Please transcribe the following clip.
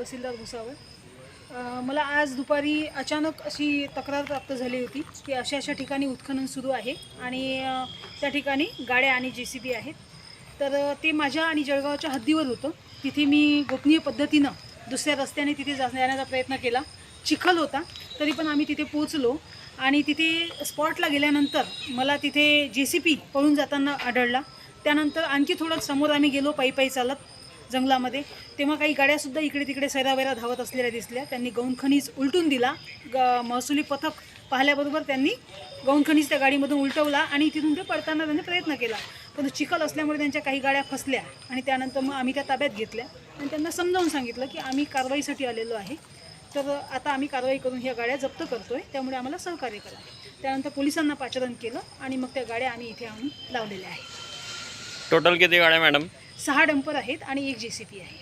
तहसीलदार भुसावळ. मला आज दुपारी अचानक अशी तक्रार प्राप्त झाली होती की अशा अशा ठिकाणी उत्खनन सुरू आहे आणि त्या ठिकाणी गाड्या आणि जे सी बी आहेत. तर ते माझ्या आणि जळगावच्या हद्दीवर होतं. तिथे मी गोपनीय पद्धतीनं दुसऱ्या रस्त्याने तिथे जाण्याचा प्रयत्न केला. चिखल होता तरी पण आम्ही तिथे पोचलो आणि तिथे स्पॉटला गेल्यानंतर मला तिथे जे सी पी पळून जाताना आढळला. त्यानंतर आणखी थोडं समोर आम्ही गेलो पायी पायी चालत. जंगलामध्ये तेव्हा काही गाड्यासुद्धा इकडे तिकडे सैरावैरा धावत असलेल्या दिसल्या. त्यांनी गौणखनीज उलटून दिला. ग महसुली पथक पाहिल्याबरोबर त्यांनी गौणखनीज त्या गाडीमधून उलटवला आणि तिथून ते पडताना त्यांनी प्रयत्न केला. पण चिखल असल्यामुळे त्यांच्या काही गाड्या फसल्या आणि त्यानंतर मग आम्ही त्या ताब्यात घेतल्या. आणि त्यांना समजावून सांगितलं की आम्ही कारवाईसाठी आलेलो आहे. तर आता आम्ही कारवाई करून ह्या गाड्या जप्त करतो आहे त्यामुळे आम्हाला सहकार्य करा. त्यानंतर पोलिसांना पाचारण केलं आणि मग त्या गाड्या आम्ही इथे आणून लावलेल्या आहेत. टोटल किती गाड्या मॅडम सहा डंपर आहेत आणि एक जे सी पी आहे.